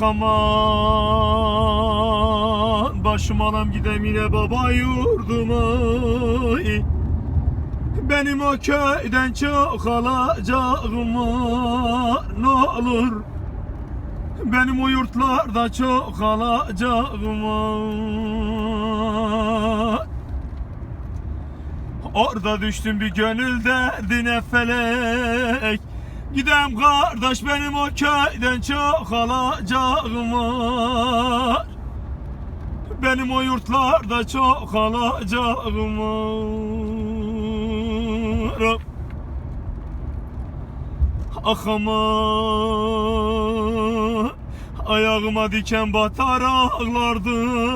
Aman başım alam gidem yine baba yurduma. Benim o köyden çok alacağım ne olur. Benim o yurtlarda çok alacağım var. Orada düştüm bir gönül derdine felek Gidem kardeş benim o köyden çok alacağım var. Benim o yurtlarda çok alacağım var. Ah aman Ayağıma diken batar ağlardım.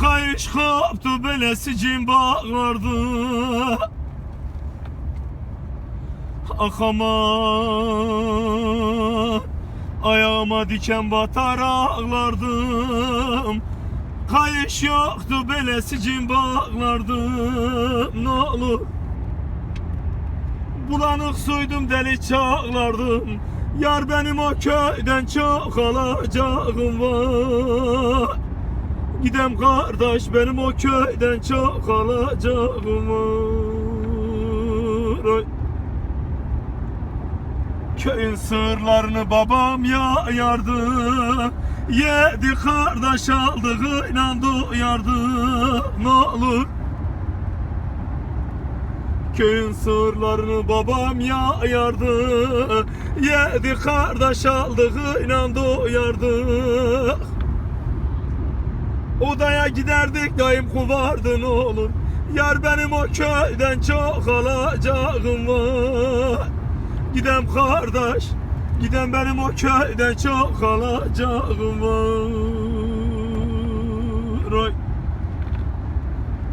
Kayış kaptı belesicim bağlardı Ah aman Ayağıma diken batar ağlardım. Kayış yoktu belesicim bağlardım. Ne olur? Bulanık suydum deli çağlardım. Yar benim o köyden çok alacağım var. Gidem kardeş benim o köyden çok alacağım var. Oy. Köyün sırlarını babam yayardı. Yedi kardeş aldığıyla doyardı Ne olur? Köyün sırlarını babam yayardı. Yedi kardeş aldığıyla doyardık Odaya giderdik daim kuvardı ne olur? Yar benim o köyden çok alacağım var Gidem kardeş Gidem benim o köyden çok alacağım var.